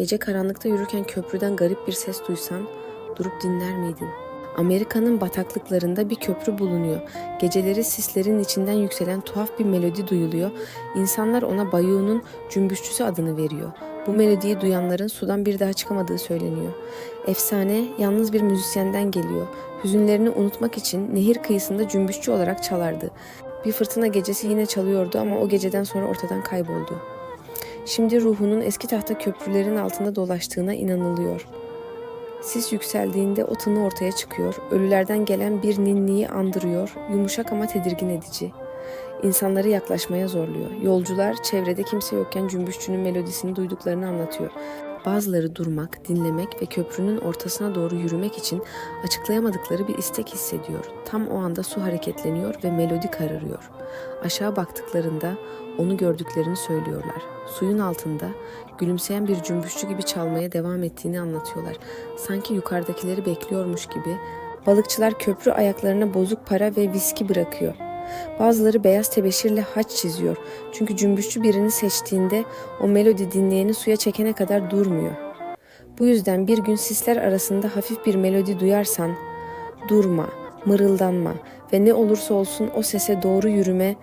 Gece karanlıkta yürürken köprüden garip bir ses duysan durup dinler miydin? Amerika'nın bataklıklarında bir köprü bulunuyor. Geceleri sislerin içinden yükselen tuhaf bir melodi duyuluyor. İnsanlar ona Bayu'nun cümbüşçüsü adını veriyor. Bu melodiyi duyanların sudan bir daha çıkamadığı söyleniyor. Efsane yalnız bir müzisyenden geliyor. Hüzünlerini unutmak için nehir kıyısında cümbüşçü olarak çalardı. Bir fırtına gecesi yine çalıyordu ama o geceden sonra ortadan kayboldu. Şimdi ruhunun eski tahta köprülerin altında dolaştığına inanılıyor. Sis yükseldiğinde o tını ortaya çıkıyor, ölülerden gelen bir ninniyi andırıyor, yumuşak ama tedirgin edici. İnsanları yaklaşmaya zorluyor. Yolcular çevrede kimse yokken cümbüşçünün melodisini duyduklarını anlatıyor. Bazıları durmak, dinlemek ve köprünün ortasına doğru yürümek için açıklayamadıkları bir istek hissediyor. Tam o anda su hareketleniyor ve melodi kararıyor. Aşağı baktıklarında onu gördüklerini söylüyorlar. Suyun altında gülümseyen bir cümbüşçü gibi çalmaya devam ettiğini anlatıyorlar. Sanki yukarıdakileri bekliyormuş gibi. Balıkçılar köprü ayaklarına bozuk para ve viski bırakıyor. Bazıları beyaz tebeşirle haç çiziyor. Çünkü cümbüşçü birini seçtiğinde o melodi dinleyeni suya çekene kadar durmuyor. Bu yüzden bir gün sisler arasında hafif bir melodi duyarsan durma, mırıldanma ve ne olursa olsun o sese doğru yürüme